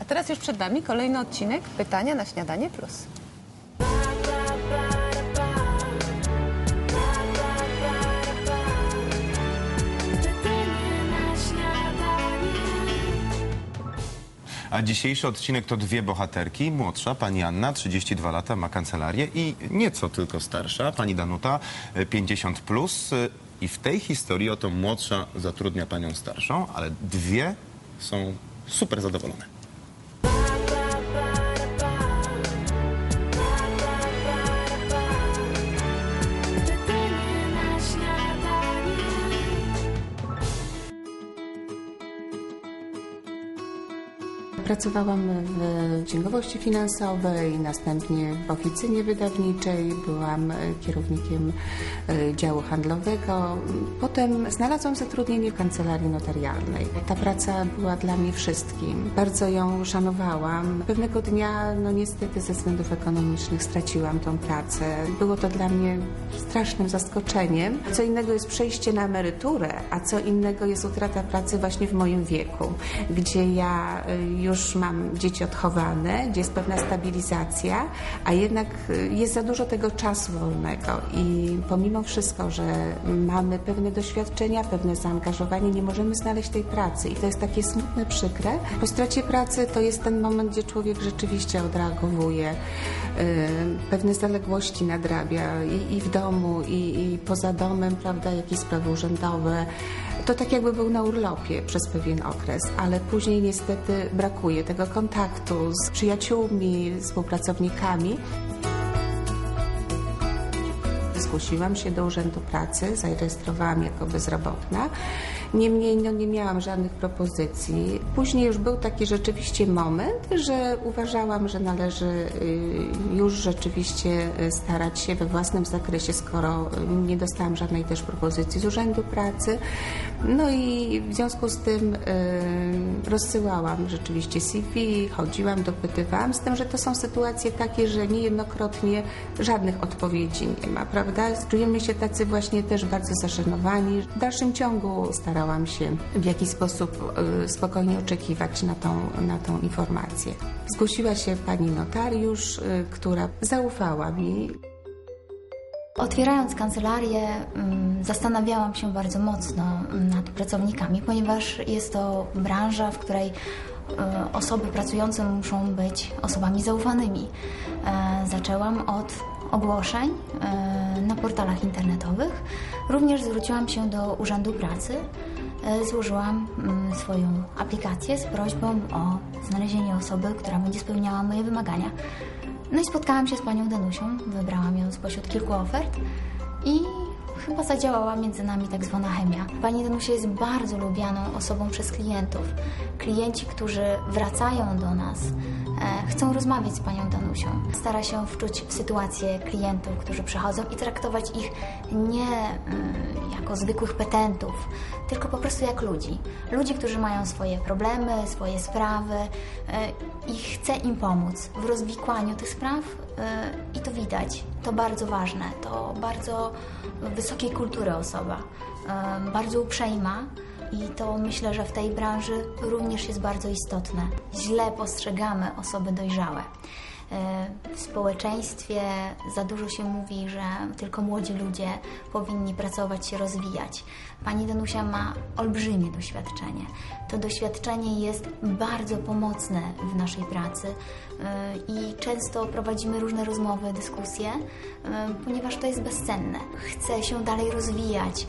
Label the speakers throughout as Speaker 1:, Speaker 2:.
Speaker 1: A teraz już przed nami kolejny odcinek Pytania na Śniadanie Plus.
Speaker 2: A dzisiejszy odcinek to dwie bohaterki. Młodsza, pani Anna, 32 lata, ma kancelarię i nieco tylko starsza, pani Danuta, e, 50 plus. e, I w tej historii oto młodsza zatrudnia panią starszą, ale dwie są super zadowolone.
Speaker 3: Pracowałam w księgowości finansowej, następnie w oficynie wydawniczej, byłam e, kierownikiem e, działu handlowego. Potem znalazłam zatrudnienie w kancelarii notarialnej. Ta praca była dla mnie wszystkim. Bardzo ją szanowałam. Pewnego dnia, no niestety ze względów ekonomicznych straciłam tą pracę. Było to dla mnie strasznym zaskoczeniem. Co innego jest przejście na emeryturę, a co innego jest utrata pracy właśnie w moim wieku, gdzie ja y, już mam dzieci odchowane, gdzie jest pewna stabilizacja, a jednak y, jest za dużo tego czasu wolnego i pomimo wszystko, że mamy pewne doświadczenia, pewne zaangażowanie, nie możemy znaleźć tej pracy i to jest takie smutne, przykre. Po stracie pracy to jest ten moment, gdzie człowiek rzeczywiście odreagowuje, y, pewne zaległości nadrabia i, i w domu, i, i poza domem, prawda, jakieś sprawy urzędowe. To tak jakby był na urlopie przez pewien okres, ale później niestety brakuje tego kontaktu z przyjaciółmi, współpracownikami. Zgłosiłam się do Urzędu Pracy, zarejestrowałam jako bezrobotna. Niemniej no, nie miałam żadnych propozycji. Później już był taki rzeczywiście moment, że uważałam, że należy y, już rzeczywiście y, starać się we własnym zakresie, skoro y, nie dostałam żadnej też propozycji z Urzędu Pracy. No i w związku z tym y, rozsyłałam rzeczywiście CV, chodziłam, dopytywałam, z tym, że to są sytuacje takie, że niejednokrotnie żadnych odpowiedzi nie ma, prawda? Czujemy się tacy właśnie też bardzo zażenowani. W dalszym ciągu starałam się w jakiś sposób y, spokojnie oczekiwać na tą, na tą informację. Zgłosiła się pani notariusz, y, która zaufała mi,
Speaker 4: Otwierając kancelarię, mm, zastanawiałam się bardzo mocno nad pracownikami, ponieważ jest to branża, w której e, osoby pracujące muszą być osobami zaufanymi. E, Zaczęłam od ogłoszeń e, na portalach internetowych. Również zwróciłam się do Urzędu Pracy. Złożyłam mm, swoją aplikację z prośbą o znalezienie osoby, która będzie spełniała moje wymagania. No i spotkałam się z panią Danusią, wybrałam ją spośród kilku ofert i chyba zadziałała między nami tak zwana chemia. Pani Danusia jest bardzo lubianą osobą przez klientów. Klienci, którzy wracają do nas, e, chcą rozmawiać z panią Danusią. Stara się wczuć w sytuację klientów, którzy przychodzą i traktować ich nie mm, jako zwykłych petentów, tylko po prostu jak ludzi. Ludzi, którzy mają swoje problemy, swoje sprawy e, i chce im pomóc w rozwikłaniu tych spraw e, i to widać. To bardzo ważne, to bardzo wysokiej kultury osoba, bardzo uprzejma i to myślę, że w tej branży również jest bardzo istotne. Źle postrzegamy osoby dojrzałe. E, W społeczeństwie za dużo się mówi, że tylko młodzi ludzie powinni pracować, się rozwijać. Pani Danusia ma olbrzymie doświadczenie. To doświadczenie jest bardzo pomocne w naszej pracy e, i często prowadzimy różne rozmowy, dyskusje, e, ponieważ to jest bezcenne. Chce się dalej rozwijać,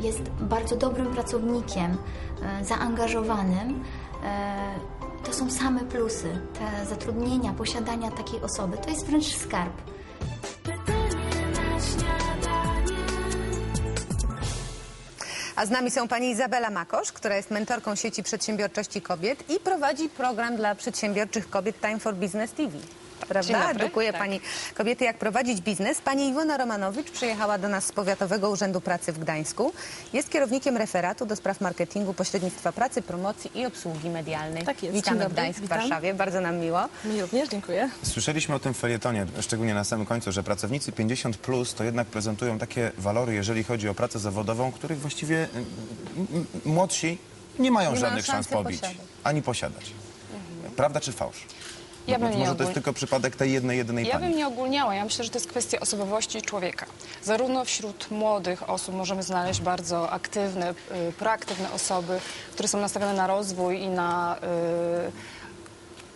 Speaker 4: jest bardzo dobrym pracownikiem, zaangażowanym. To są same plusy. Te zatrudnienia, posiadania takiej osoby to jest wręcz skarb.
Speaker 1: A z nami są pani Izabela Makosz, która jest mentorką sieci przedsiębiorczości kobiet i prowadzi program dla przedsiębiorczych kobiet Time for Business TV. Prawda? Edukuje
Speaker 5: Tak.
Speaker 1: pani kobiety, jak prowadzić biznes. Pani Iwona Romanowicz przyjechała do nas z Powiatowego Urzędu Pracy w Gdańsku. Jest kierownikiem referatu do spraw marketingu, pośrednictwa pracy, promocji i obsługi medialnej.
Speaker 5: Tak jest.
Speaker 1: Witamy
Speaker 5: Dzień
Speaker 1: w. Gdańsku,
Speaker 5: Witam.
Speaker 1: Warszawie. Bardzo nam miło.
Speaker 5: Mi również, dziękuję.
Speaker 2: Słyszeliśmy o tym w felietonie, szczególnie na samym końcu, że pracownicy 50 plus to jednak prezentują takie walory, jeżeli chodzi o pracę zawodową, których właściwie mm, mm, młodsi nie mają
Speaker 1: Nie
Speaker 2: żadnych szans pobić,
Speaker 1: posiadać.
Speaker 2: ani posiadać. prawda czy fałsz?
Speaker 5: Ja bym
Speaker 2: Być
Speaker 5: nie
Speaker 2: może to jest tylko przypadek tej jednej, jedynej
Speaker 5: Ja
Speaker 2: pani.
Speaker 5: bym nie ogólniała. Ja myślę, że to jest kwestia osobowości człowieka. Zarówno wśród młodych osób możemy znaleźć bardzo aktywne, y, proaktywne osoby, które są nastawione na rozwój i na y,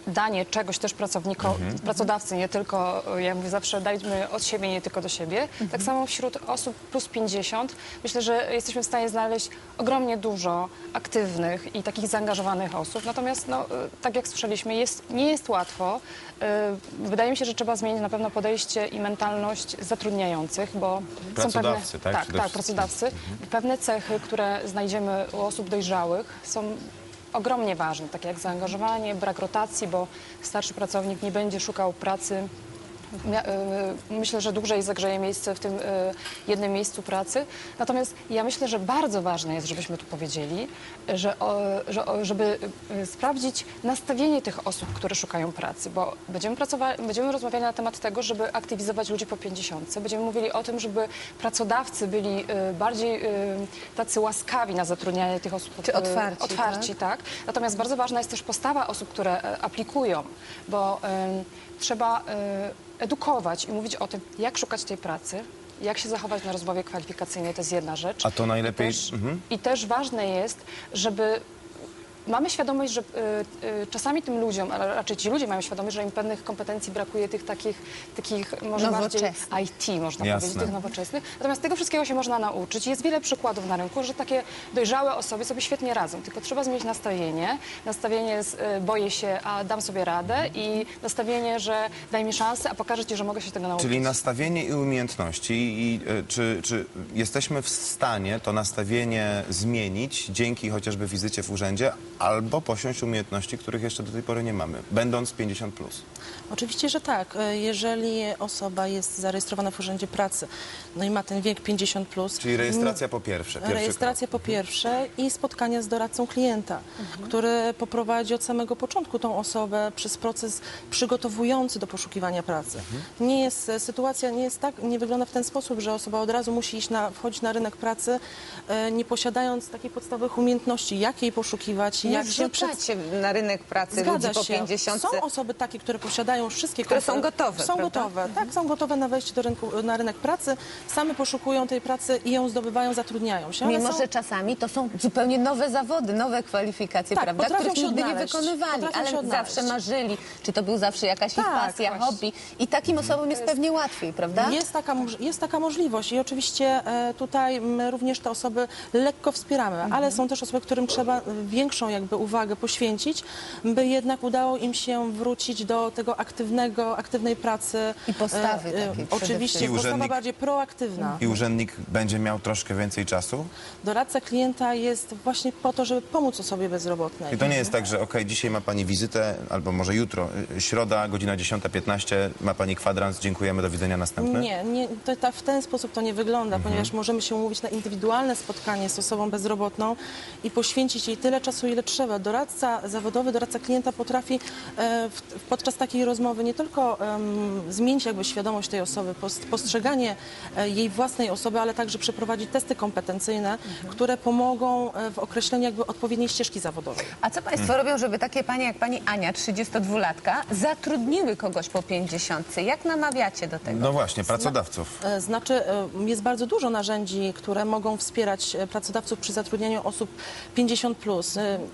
Speaker 5: danie czegoś też pracowniko, pracodawcy, nie tylko, ja mówię zawsze, dajmy od siebie, nie tylko do siebie. Tak samo wśród osób plus 50 myślę, że jesteśmy w stanie znaleźć ogromnie dużo aktywnych i takich zaangażowanych osób. Natomiast, no, y, tak jak słyszeliśmy, jest, nie jest łatwo. Y, Wydaje mi się, że trzeba zmienić na pewno podejście i mentalność zatrudniających, bo są pewne...
Speaker 2: Tak?
Speaker 5: Tak, tak, pracodawcy. Pewne cechy, które znajdziemy u osób dojrzałych są ogromnie ważne, takie jak zaangażowanie, brak rotacji, bo starszy pracownik nie będzie szukał pracy. Y, Myślę, że dłużej zagrzeje miejsce w tym y, jednym miejscu pracy. Natomiast ja myślę, że bardzo ważne jest, żebyśmy tu powiedzieli, że, żeby y, sprawdzić nastawienie tych osób, które szukają pracy, bo będziemy, pracowali, będziemy rozmawiali na temat tego, żeby aktywizować ludzi po 50. Będziemy mówili o tym, żeby pracodawcy byli bardziej tacy łaskawi na zatrudnianie tych osób.
Speaker 1: Czy otwarci,
Speaker 5: otwarci tak? Natomiast bardzo ważna jest też postawa osób, które aplikują, bo trzeba edukować i mówić o tym, jak szukać tej pracy, jak się zachować na rozmowie kwalifikacyjnej, to jest jedna rzecz.
Speaker 2: A to najlepiej-
Speaker 5: I też,
Speaker 2: mhm.
Speaker 5: i też ważne jest, żeby Mamy świadomość, że y, y, czasami tym ludziom, ale raczej ci ludzie mają świadomość, że im pewnych kompetencji brakuje, tych takich, takich może bardziej. IT, można
Speaker 2: Jasne.
Speaker 5: powiedzieć, tych nowoczesnych. Natomiast tego wszystkiego się można nauczyć. Jest wiele przykładów na rynku, że takie dojrzałe osoby sobie świetnie radzą. Tylko trzeba zmienić nastawienie. Nastawienie z y, boję się, a dam sobie radę i nastawienie, że daj mi szansę, a pokażę ci, że mogę się tego nauczyć.
Speaker 2: Czyli nastawienie i umiejętności. I czy, czy jesteśmy w stanie to nastawienie zmienić dzięki chociażby wizycie w urzędzie, albo posiąść umiejętności, których jeszcze do tej pory nie mamy, będąc 50+. Plus.
Speaker 6: Oczywiście, że tak. E, Jeżeli osoba jest zarejestrowana w Urzędzie Pracy, no i ma ten wiek 50+, plus,
Speaker 2: Czyli rejestracja po pierwsze.
Speaker 6: Rejestracja po pierwsze i spotkania z doradcą klienta, który poprowadzi od samego początku tą osobę przez proces przygotowujący do poszukiwania pracy. Nie jest, e, sytuacja nie jest tak, nie wygląda w ten sposób, że osoba od razu musi iść na, wchodzić na rynek pracy, e, nie posiadając takich podstawowych umiejętności, jak jej poszukiwać,
Speaker 1: Nie
Speaker 6: jak się
Speaker 1: wrzucacie na rynek pracy
Speaker 6: Zgadza
Speaker 1: ludzi po
Speaker 6: się.
Speaker 1: 50.
Speaker 6: Są osoby takie, które posiadają wszystkie
Speaker 1: Które są gotowe,
Speaker 6: Są
Speaker 1: prawda?
Speaker 6: gotowe, tak, są gotowe na wejście do rynku, na rynek pracy, same poszukują tej pracy i ją zdobywają, zatrudniają się.
Speaker 1: Mimo,
Speaker 6: są-
Speaker 1: że czasami to są zupełnie nowe zawody, nowe kwalifikacje,
Speaker 6: Tak,
Speaker 1: prawda? Których
Speaker 6: się
Speaker 1: nigdy nie wykonywali,
Speaker 6: Potrafią
Speaker 1: ale zawsze marzyli. Czy to był zawsze jakaś ich
Speaker 6: Tak,
Speaker 1: pasja,
Speaker 5: właśnie.
Speaker 1: hobby. I takim osobom jest pewnie łatwiej, prawda?
Speaker 6: Jest taka, jest taka możliwość i oczywiście e, tutaj również te osoby lekko wspieramy,
Speaker 1: Mhm.
Speaker 6: ale są też osoby, którym trzeba e, większą jakby uwagę poświęcić, by jednak udało im się wrócić do tego aktywnego, aktywnej pracy.
Speaker 1: I postawy
Speaker 6: E, e,
Speaker 1: takiej
Speaker 6: Oczywiście.
Speaker 2: I
Speaker 6: postawa
Speaker 2: urzędnik-
Speaker 6: bardziej proaktywna.
Speaker 2: I urzędnik będzie miał troszkę więcej czasu?
Speaker 6: Doradca klienta jest właśnie po to, żeby pomóc osobie bezrobotnej.
Speaker 2: I to nie jest tak, że okej, dzisiaj ma pani wizytę, albo może jutro, y, środa, godzina 10.15, ma pani kwadrans, dziękujemy, do widzenia następny?
Speaker 6: Nie, nie to, ta, w ten sposób to nie wygląda,
Speaker 2: Mhm.
Speaker 6: ponieważ możemy się umówić na indywidualne spotkanie z osobą bezrobotną i poświęcić jej tyle czasu, ile Doradca zawodowy, doradca klienta potrafi e, podczas takiej rozmowy nie tylko zmienić jakby świadomość tej osoby, post, postrzeganie e, jej własnej osoby, ale także przeprowadzić testy kompetencyjne,
Speaker 2: Mhm.
Speaker 6: które pomogą e, w określeniu jakby odpowiedniej ścieżki zawodowej.
Speaker 1: A co Państwo robią, żeby takie panie jak pani Ania, 32-latka, zatrudniły kogoś po 50? Jak namawiacie do tego?
Speaker 2: No właśnie, pracodawców.
Speaker 6: Znaczy, jest bardzo dużo narzędzi, które mogą wspierać pracodawców przy zatrudnianiu osób 50. Plus.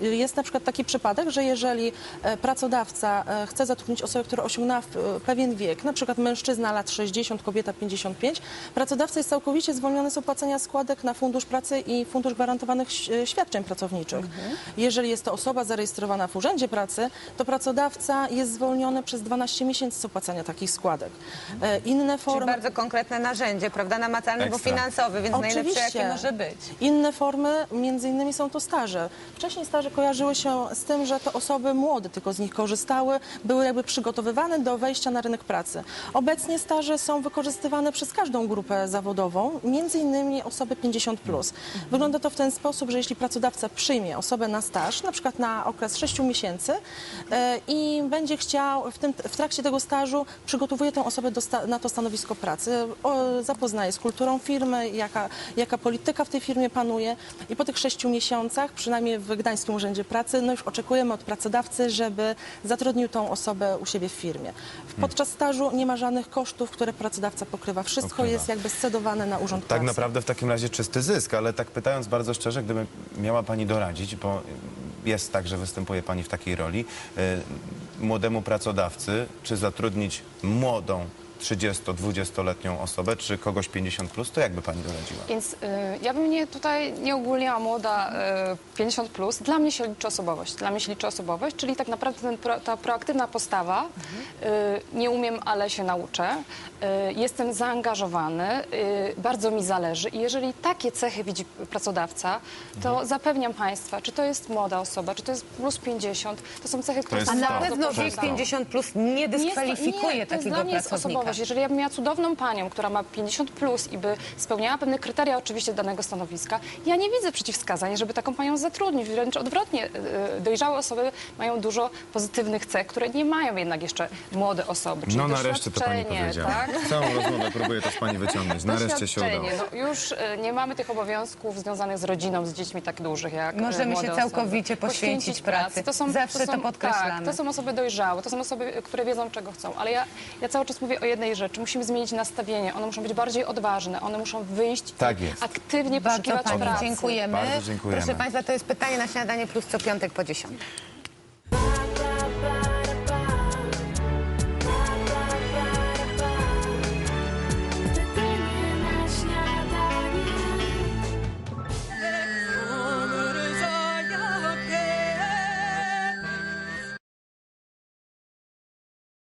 Speaker 6: Jest na przykład taki przypadek, że jeżeli e, pracodawca e, chce zatrudnić osobę, która osiągnęła e, pewien wiek, na przykład mężczyzna lat 60, kobieta 55, pracodawca jest całkowicie zwolniony z opłacenia składek na Fundusz Pracy i Fundusz Gwarantowanych Świadczeń Pracowniczych. Jeżeli jest to osoba zarejestrowana w Urzędzie Pracy, to pracodawca jest zwolniony przez 12 miesięcy z opłacania takich składek. E, Inne
Speaker 1: Czyli
Speaker 6: formy...
Speaker 1: bardzo konkretne narzędzie, prawda? Namacalne, bo finansowe, więc najlepsze
Speaker 6: Oczywiście.
Speaker 1: jakie może być.
Speaker 6: Inne formy, między innymi są to staże. Wcześniej staże kojarzyły się z tym, że to osoby młode tylko z nich korzystały, były jakby przygotowywane do wejścia na rynek pracy. Obecnie staże są wykorzystywane przez każdą grupę zawodową, między innymi osoby 50+. Plus. Wygląda to w ten sposób, że jeśli pracodawca przyjmie osobę na staż, na przykład na okres 6 miesięcy e, i będzie chciał w, tym, w trakcie tego stażu przygotowuje tę osobę do na to stanowisko pracy, zapoznaje z kulturą firmy, jaka, jaka polityka w tej firmie panuje i po tych sześciu miesiącach, przynajmniej w Gdańskim Państwowym Urzędzie Pracy, no już oczekujemy od pracodawcy, żeby zatrudnił tą osobę u siebie w firmie. Podczas stażu nie ma żadnych kosztów, które pracodawca pokrywa. Wszystko jest jakby scedowane na Urząd
Speaker 2: Tak
Speaker 6: Pracy.
Speaker 2: naprawdę w takim razie czysty zysk, ale tak pytając bardzo szczerze, gdyby miała Pani doradzić, bo jest tak, że występuje Pani w takiej roli, y, młodemu pracodawcy, czy zatrudnić młodą 30-20-letnią osobę, czy kogoś 50+, plus, to jakby Pani doradziła?
Speaker 5: Więc y, ja bym nie tutaj nie ogólniała młoda y, 50 plus. Dla mnie się liczy osobowość. Dla mnie się liczy osobowość, czyli tak naprawdę ten, pro, ta proaktywna postawa. Y, nie umiem, ale się nauczę. Y, jestem zaangażowany, y, bardzo mi zależy i jeżeli takie cechy widzi pracodawca, to zapewniam Państwa, czy to jest młoda osoba, czy to jest plus 50, to są cechy, które
Speaker 2: jest
Speaker 5: są
Speaker 1: A na
Speaker 2: to.
Speaker 5: bardzo
Speaker 1: pewno wiek
Speaker 5: pożądane.
Speaker 1: 50 plus nie dyskwalifikuje
Speaker 5: nie, to jest
Speaker 1: takiego
Speaker 5: dla mnie jest
Speaker 1: pracownika.
Speaker 5: Osobowość. Jeżeli ja bym miała cudowną panią, która ma 50 plus i by spełniała pewne kryteria oczywiście danego stanowiska, ja nie widzę przeciwwskazań, żeby taką panią zatrudnić. Wręcz odwrotnie, y, dojrzałe osoby mają dużo pozytywnych cech, które nie mają jednak jeszcze młode osoby. Czyli
Speaker 2: No nareszcie to Pani powiedziała.
Speaker 5: Tak?
Speaker 2: Całą rozmowę próbuję też Pani wyciągnąć. Nareszcie się udało.
Speaker 5: No, już y, nie mamy tych obowiązków związanych z rodziną, z dziećmi tak dużych jak y,
Speaker 1: Możemy się
Speaker 5: osoby.
Speaker 1: całkowicie poświęcić pracy. Zawsze to podkreślamy.
Speaker 5: Tak, to są osoby dojrzałe, to są osoby, które wiedzą, czego chcą. Ale ja, ja cały czas mówię o jednej rzeczy. Musimy zmienić nastawienie. One muszą być bardziej odważne. One muszą wyjść
Speaker 2: Tak
Speaker 5: i
Speaker 2: jest.
Speaker 5: aktywnie
Speaker 1: Bardzo
Speaker 5: poszukiwać
Speaker 1: Pani
Speaker 5: pracy.
Speaker 1: dziękujemy.
Speaker 2: Bardzo dziękujemy.
Speaker 1: Proszę Państwa, to jest pytanie na śniadanie plus co piątek po 10.